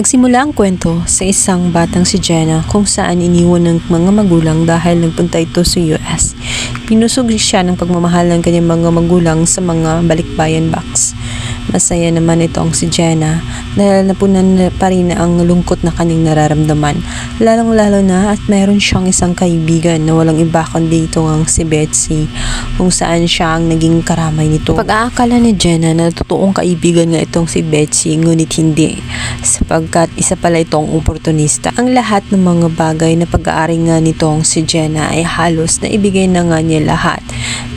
Nagsimula ang kwento sa isang batang si Jenna kung saan iniwan ng mga magulang dahil nagpunta ito sa US. Pinusog siya ng pagmamahal ng kanyang mga magulang sa mga balikbayan box. Masaya naman itong si Jenna dahil napunan na pa rin ang lungkot na kanyang nararamdaman. Lalong lalo na at mayroon siyang isang kaibigan na walang iba kundi ito ang si Betsy kung saan siya ang naging karamay nito. Pag-aakala ni Jenna na totoong kaibigan nga itong si Betsy ngunit hindi sapagkat isa pala itong oportunista. Ang lahat ng mga bagay na pag-aari nga nitong si Jenna ay halos na ibigay na nga niya lahat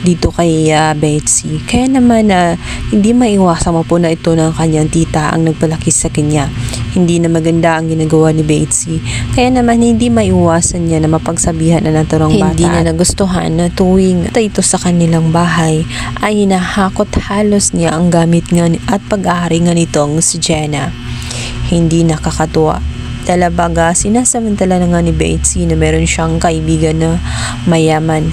dito kay ah, Betsy. Kaya naman na hindi maiwasan mo po na ito ng kanyang tita ang nagpalaki sa kanya. Hindi na maganda ang ginagawa ni Betsy. Kaya naman hindi maiwasan niya na mapagsabihan na naturang bata. Hindi na nagustuhan na tuwing ito sa kanilang bahay ay hinahakot halos niya ang gamit nga at pag-aari nga nitong si Jenna. Hindi nakakatuwa. Talabaga, sinasamantala na nga ni Betsy na meron siyang kaibigan na mayaman.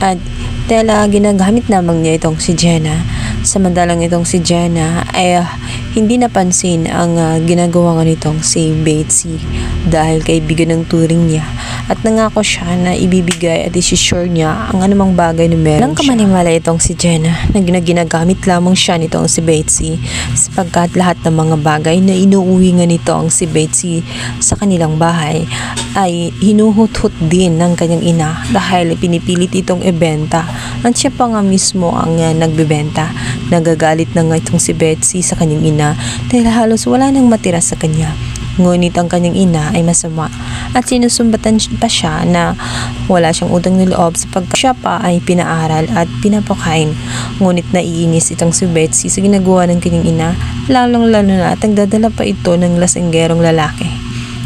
At tela ginagamit lamang niya itong si Jenna. Samantalang itong si Jenna ay ah, hindi napansin ang ah, ginagawa nga nitong si Betsy dahil kaibigan ng turing niya at nangako siya na ibibigay at isisure niya ang anumang bagay na meron Nang kamanimala itong si Jenna na gina- ginagamit lamang siya nitong si Betsy sapagkat lahat ng mga bagay na inuuwi nga nitong si Betsy sa kanilang bahay ay hinuhut-hut din ng kanyang ina dahil pinipilit itong ibenta at siya pa nga mismo ang uh, nagbebenta. Nagagalit na nga itong si Betsy sa kanyang ina dahil halos wala nang matira sa kanya. Ngunit ang kanyang ina ay masama at sinusumbatan pa siya na wala siyang utang na loob sapagkat siya pa ay pinaaral at pinapakain. Ngunit naiinis itong si Betsy sa ginagawa ng kanyang ina, lalong lalo na at nagdadala pa ito ng lasenggerong lalaki.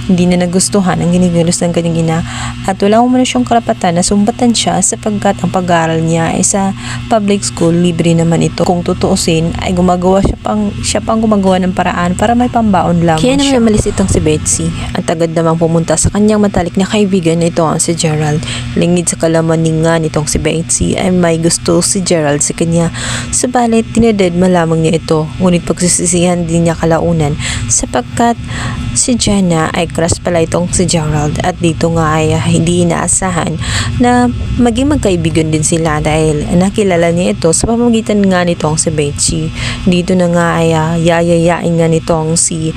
Hindi na nagustuhan ang ginigilos ng kanyang ina at wala umano siyang karapatan na sumbatan siya sapagkat ang pag-aaral niya ay sa public school, libre naman ito. Kung tutuusin ay gumagawa siya pang, siya pang gumagawa ng paraan para may pambaon lamang Kaya naman umalis itong si Betsy. Ang tagad namang pumunta sa kanyang matalik na kaibigan na ito ang si Gerald. Lingid sa kalaman nga nitong si Betsy ay may gusto si Gerald sa kanya. Subalit, tinededma lamang niya ito. Ngunit pagsisisihan din niya kalaunan sapagkat si Jenna ay crush pala itong si Gerald at dito nga ay hindi inaasahan na maging magkaibigan din sila dahil nakilala niya ito sa pamamagitan nga nitong si Betsy. Dito na nga ay ah, yayayain nga nitong si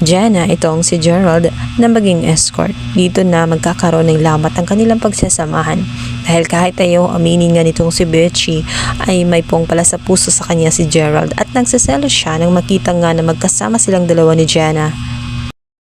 Jenna, itong si Gerald, na maging escort. Dito na magkakaroon ng lamat ang kanilang pagsasamahan. Dahil kahit ayaw aminin nga nitong si Betsy, ay may pong pala sa puso sa kanya si Gerald at nagsaselo siya nang makita nga na magkasama silang dalawa ni Jenna.